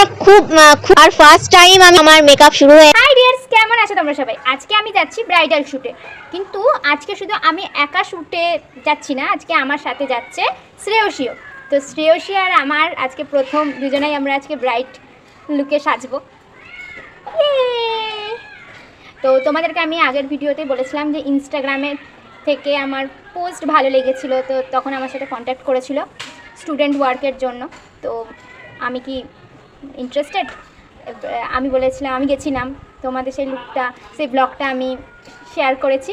আমার খুব আর first time আমি আমার মেকআপ শুরু হয়ে হাই ডিয়ার্স কেমন আছো তোমরা সবাই? আজকে আমি যাচ্ছি ব্রাইডাল শ্যুটে কিন্তু আজকে শুধু আমি একা শ্যুটে যাচ্ছি না, আজকে আমার সাথে যাচ্ছে শ্রেয়সীও। তো শ্রেয়সী আর আমার আজকে প্রথম দুজনেই আমরা আজকে ব্রাইড লুকে সাজবো। তো তোমাদেরকে আমি আগের ভিডিওতে বলেছিলাম যে ইনস্টাগ্রামে থেকে আমার পোস্ট ভালো লেগেছিল, তো তখন আমার সাথে কন্ট্যাক্ট করেছিল স্টুডেন্ট ওয়ার্কের জন্য। তো আমি কি ইন্টারেস্টেড আমি বলেছিলাম, আমি গেছিলাম, তোমাদের সেই লুকটা সেই ব্লগটা আমি শেয়ার করেছি।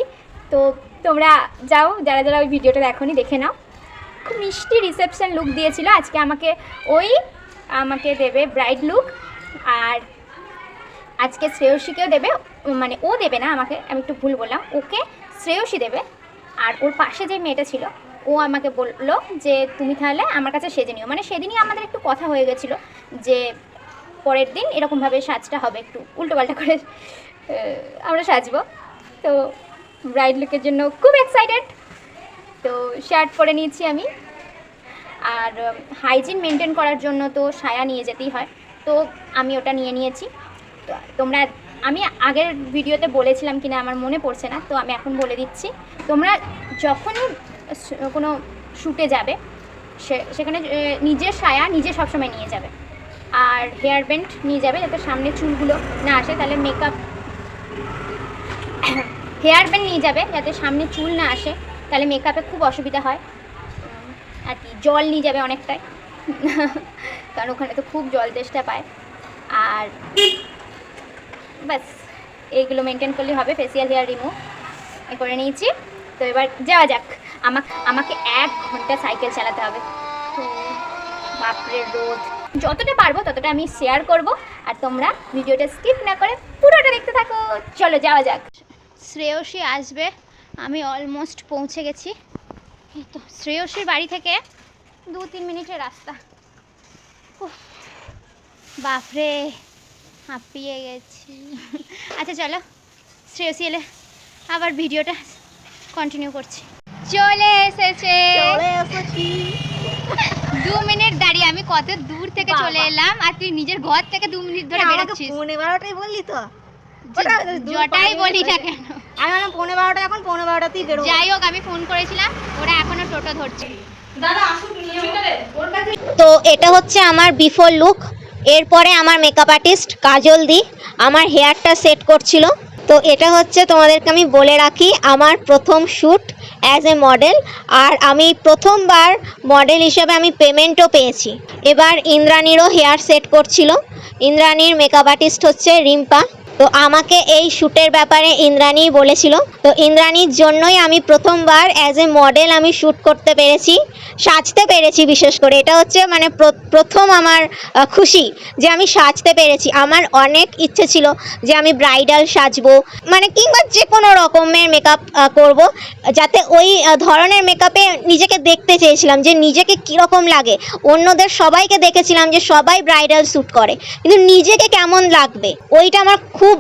তো তোমরা যাও, যারা যারা ওই ভিডিওটা দেখোনি, দেখে নাও। খুব মিষ্টি রিসেপশন লুক দিয়েছিল। আজকে আমাকে ওই আমাকে দেবে ব্রাইড লুক আর আজকে শ্রেয়সীকেও দেবে মানে ও দেবে না আমাকে, আমি একটু ভুল বললাম, ওকে শ্রেয়সী দেবে। আর ওর পাশে যে মেয়েটা ছিল ও আমাকে বলল যে, তুমি তাহলে আমার কাছে সেজে নিও। মানে সেদিনই আমাদের একটু কথা হয়ে গেছিল যে, পরের দিন এরকমভাবে সাজটা হবে একটু। উল্টোপাল্টা করে আমরা সাজবো। তো ব্রাইড লুকের জন্য খুব এক্সাইটেড তো শার্ট পরে নিয়েছি আমি। আর হাইজিন মেনটেন করার জন্য তো সায়া নিয়ে যেতেই হয়। তো আমি ওটা নিয়ে নিয়েছি। তো তোমরা, আমি আগের ভিডিওতে বলেছিলাম কিনা আমার মনে পড়ছে না। তো আমি এখন বলে দিচ্ছি। তোমরা যখনই কোনো শ্যুটে যাবে। সে- সেখানে নিজের সায়া নিজে সবসময় নিয়ে যাবে। আর হেয়ার ব্যান্ড নিয়ে যাবে যাতে সামনে চুলগুলো না আসে, তাহলে মেকআপ হেয়ার ব্যান্ড নিয়ে যাবে যাতে সামনে চুল না আসে, তাহলে মেকআপে খুব অসুবিধা হয়। আর কি, জল নিয়ে যাবে অনেকটাই। কারণ ওখানে তো খুব জল তেষ্টা পায়। আর ব্যাস, এইগুলো মেনটেন করলে হবে ফেসিয়াল হেয়ার রিমুভ করে নিয়েছি। তো এবার যাওয়া যাক। আমাকে আমাকে এক ঘণ্টা সাইকেল চালাতে হবে। বাপরে রোদ। যতটা পারব ততটা আমি শেয়ার করব। আর তোমরা ভিডিওটা স্কিপ না করে পুরোটা দেখতে থাকো। চলো যাওয়া যাক। শ্রেয়সী আসবে। আমি অলমোস্ট পৌঁছে গেছি। তো, শ্রেয়সীর বাড়ি থেকে দু তিন মিনিটের রাস্তা। বাপরে, হাঁপিয়ে গেছি। আচ্ছা চলো, শ্রেয়সী এলে আবার ভিডিওটা কন্টিনিউ করছি। চলে এসেছে। দু মিনিট দাঁড়িয়ে আমি কত দূর থেকে চলে এলাম আর তুই নিজের ঘর থেকে দু মিনিট ধরে বেরোচ্ছিস। পৌনে বারোটাই বললি তো? জটাই বলি না কেন? আমি ভাবলাম পৌনে বারোটা এখন পৌনে বারোটাতেই বেরোবো। যাই হোক আমি ফোন করেছিলাম ওরা এখনও টোটো ধরছে। তো এটা হচ্ছে আমার বিফোর লুক এরপরে আমার মেকআপ আর্টিস্ট কাজল দি আমার হেয়ারটা সেট করছিল। তো এটা হচ্ছে তোমাদেরকে আমি বলে রাখি, আমার প্রথম শ্যুট অ্যাজ এ মডেল আর আমি প্রথমবার মডেল হিসেবে আমি পেমেন্টও পেয়েছি। এবার ইন্দ্রাণীরও হেয়ার সেট করছিল। ইন্দ্রাণীর মেকআপ আর্টিস্ট হচ্ছে রিম্পা। তো আমাকে এই শ্যুটের ব্যাপারে ইন্দ্রাণী বলেছিল। তো ইন্দ্রাণীর জন্যই আমি প্রথমবার অ্যাজ এ মডেল আমি শ্যুট করতে পেরেছি। সাজতে পেরেছি বিশেষ করে। এটা হচ্ছে মানে প্রথম আমার খুশি যে আমি সাজতে পেরেছি। আমার অনেক ইচ্ছে ছিল যে আমি ব্রাইডাল সাজবো মানে কিংবা যে কোনো রকমের মেকআপ করব, যাতে ওই ধরনের মেকআপে নিজেকে দেখতে চেয়েছিলাম যে নিজেকে কীরকম লাগে। অন্যদের সবাইকে দেখেছিলাম যে সবাই ব্রাইডাল শ্যুট করে, কিন্তু নিজেকে কেমন লাগবে? ওইটা আমার খুব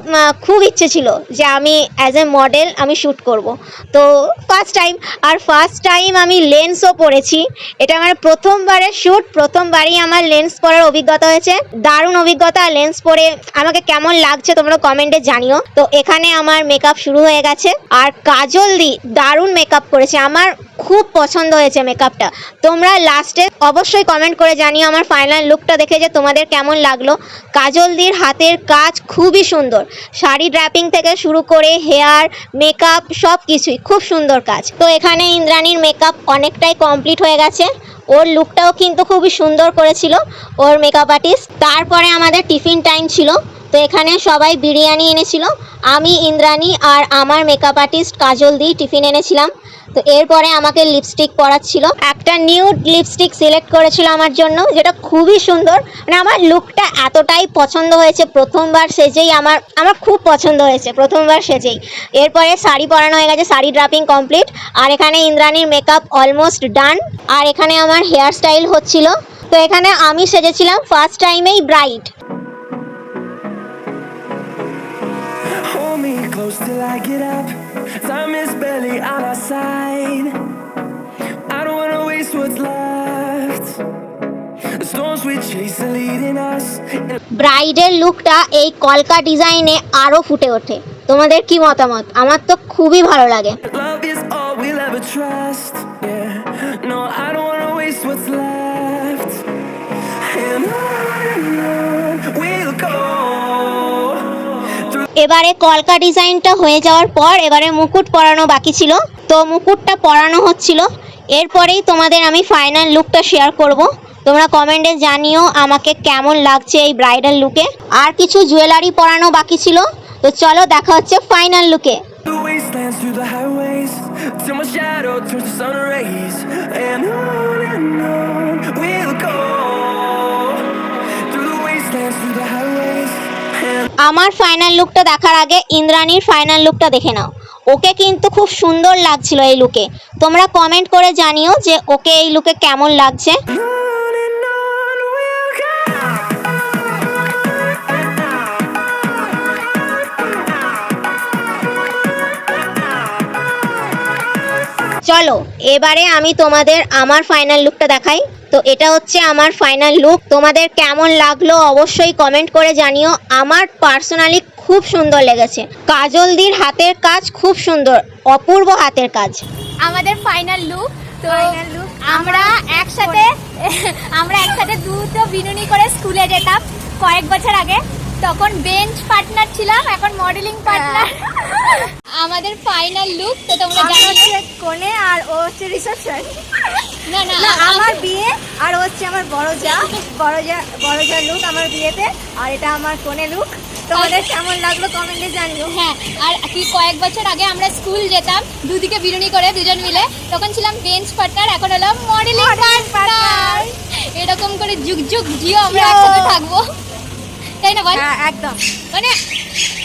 খুব ইচ্ছে ছিল যে আমি অ্যাজ এ মডেল আমি শ্যুট করব। তো ফার্স্ট টাইম আর ফার্স্ট টাইম আমি লেন্সও পরেছি। এটা আমার প্রথমবারের শ্যুট প্রথমবারই আমার লেন্স পরার অভিজ্ঞতা হয়েছে। দারুণ অভিজ্ঞতা লেন্স পরে আমাকে কেমন লাগছে তোমরা কমেন্টে জানিও। তো এখানে আমার মেকআপ শুরু হয়ে গেছে। আর কাজল দি দারুণ মেকআপ করেছে। আমার খুব পছন্দ হয়েছে মেকআপটা তোমরা লাস্টে অবশ্যই কমেন্ট করে জানিও আমার ফাইনাল লুকটা দেখে যে তোমাদের কেমন লাগল। কাজল দির হাতের কাজ খুবই সুন্দর। শাড়ি ড্র্যাপিং থেকে শুরু করে হেয়ার মেকআপ সব কিছুই খুব সুন্দর কাজ। তো এখানে ইন্দ্রাণীর মেকআপ অনেকটাই কমপ্লিট হয়ে গেছে। ওর লুকটাও কিন্তু খুবই সুন্দর করেছিল ওর মেকআপ আর্টিস্ট তারপরে আমাদের টিফিন টাইম ছিল। তো এখানে সবাই বিরিয়ানি এনেছিল। আমি, ইন্দ্রাণী আর আমার মেকআপ আর্টিস্ট কাজল দি টিফিন এনেছিলাম। তো এরপরে আমাকে লিপস্টিক পরাচ্ছিল একটা নিউড লিপস্টিক সিলেক্ট করেছিল আমার জন্য, যেটা খুবই সুন্দর। মানে আমার লুকটা এতটাই পছন্দ হয়েছে, প্রথমবার সেজেই আমার আমার খুব পছন্দ হয়েছে, প্রথমবার সেজেই। এরপরে শাড়ি পরানো হয়ে গেছে, শাড়ি ড্রাপিং কমপ্লিট আর এখানে ইন্দ্রাণীর মেকআপ অলমোস্ট ডান আর এখানে আমার হেয়ার স্টাইল হচ্ছিল। তো এখানে আমি সেজেছিলাম ফার্স্ট টাইমেই bright close till I get up. Time is barely on our side. I don't wanna waste what's left. The storms we chase are leading us. ব্রাইডের লুকটা এই কলকা ডিজাইনে আরও ফুটে ওঠে তোমাদের কি মতামত আমার তো খুবই ভালো লাগে love is all we'll ever trust. Yeah. No, I don't wanna waste what's left. And on এবারে কলকা ডিজাইনটা হয়ে যাওয়ার পর এবারে মুকুট পরানো বাকি ছিল। তো মুকুটটা পরানো হচ্ছিল। এরপরেই তোমাদের আমি ফাইনাল লুকটা শেয়ার করব। তোমরা কমেন্টে জানিও আমাকে কেমন লাগছে এই ব্রাইডাল লুকে আর কিছু জুয়েলারি পরানো বাকি ছিল। তো চলো দেখা হচ্ছে ফাইনাল লুকে আমার ফাইনাল লুকটা দেখার আগে ইন্দ্রাণীর ফাইনাল লুকটা দেখে নাও। ওকে কিন্তু খুব সুন্দর লাগছিল এই লুকে তোমরা কমেন্ট করে জানিও যে ওকে এই লুকে কেমন লাগছে. চলো, এবারে আমি তোমাদের আমার ফাইনাল লুকটা দেখাই। তো এটা হচ্ছে আমার ফাইনাল লুক তোমাদের কেমন লাগল অবশ্যই কমেন্ট করে জানিও। আমার পার্সোনালি খুব সুন্দর লেগেছে। কাজলদির হাতের কাজ খুব সুন্দর অপূর্ব হাতের কাজ। আমাদের ফাইনাল লুক তো আমরা একসাথে আমরা একসাথে দুটো বিনুনি করে স্কুলে যেতাম কয়েক বছর আগে। তখন বেঞ্চ পার্টনার ছিলাম এখন মডেলিং পার্টনার আমাদের ফাইনাল লুক তো তোমরা জানো কোণে আর ও হচ্ছে রিসেপশন না না আমার বিয়ে আর ও হচ্ছে আমার বড় যা বড় যা বড় যা লুক আমার বিয়েতে আর এটা আমার কোণে লুক তোমাদের কেমন লাগল কমেন্টে জানিও। হ্যাঁ আর কি কয়েক বছর আগে আমরা স্কুল যেতাম দুদিকে বিরুনি করে দুজন মিলে। তখন ছিলাম বেঞ্চ পার্টনার এখন হলাম মডেলিং পার্টনার এরকম করে যুগ যুগ জিও আমরা একসাথে থাকব। তাই না বল? হ্যাঁ একদম। মানে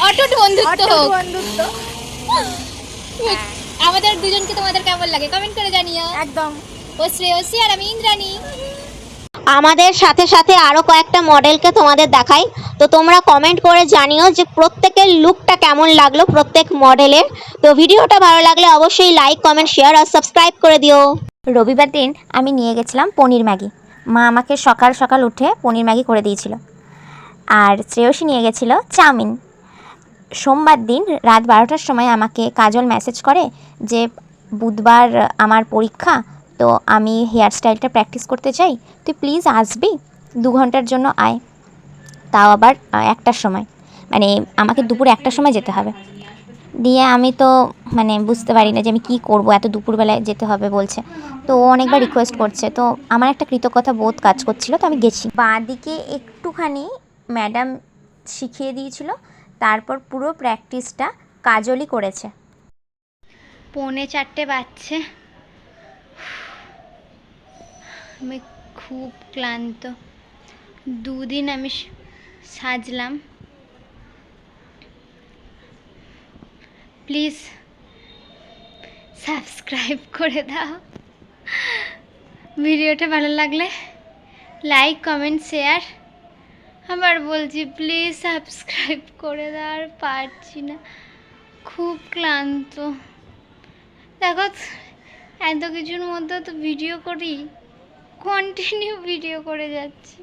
অটুট বন্ধুত্ব হোক। বন্ধুত্ব। আমাদের দুজনকে তোমাদের কেমন লাগে? কমেন্ট করে জানিও। একদম। ও শ্রেয়সী আর আমি ইন্দ্রাণী। আমাদের সাথে সাথে আরও কয়েকটা মডেলকে তোমাদের দেখাই। তো তোমরা কমেন্ট করে জানিও যে প্রত্যেকের লুকটা কেমন লাগল প্রত্যেক মডেলের। তো ভিডিওটা ভালো লাগলে অবশ্যই লাইক কমেন্ট শেয়ার আর সাবস্ক্রাইব করে দিও। রবিবার দিন আমি নিয়ে গেছিলাম পনির ম্যাগি। মা আমাকে সকাল সকাল উঠে পনির ম্যাগি করে দিয়েছিল। আর শ্রেয়সী নিয়ে গেছিল চাউমিন। সোমবার দিন রাত বারোটার সময় আমাকে কাজল মেসেজ করে যে, বুধবার আমার পরীক্ষা, তো আমি হেয়ার স্টাইলটা প্র্যাকটিস করতে চাই, তুই প্লিজ আসবি, দু ঘণ্টার জন্য আয়। তাও আবার একটার সময়। মানে আমাকে দুপুর একটার সময় যেতে হবে। দিয়ে আমি তো মানে বুঝতে পারি না যে আমি কী করব, এত দুপুরবেলায় যেতে হবে বলছে। তো ও অনেকবার রিকোয়েস্ট করছে। তো আমার একটা কৃতজ্ঞতা বোধ কাজ করছিল, তো আমি গেছি। বাঁ দিকে একটুখানি ম্যাডাম শিখিয়ে দিয়েছিল, তারপর পুরো প্র্যাকটিসটা কাজলই করেছে। পৌনে চারটে বাজছে। আমি খুব ক্লান্ত। দুদিন আমি সাজলাম। প্লিজ সাবস্ক্রাইব করে দাও। ভিডিওটা ভালো লাগলে লাইক, কমেন্ট, শেয়ার। আবার বলছি প্লিজ সাবস্ক্রাইব করে দাও, আর পারছি না। খুব ক্লান্ত। দেখো, এত কিছুর মধ্যে তো ভিডিও করি কন্টিনিউ ভিডিও করে যাচ্ছি।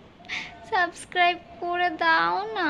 সাবস্ক্রাইব করে দাও না।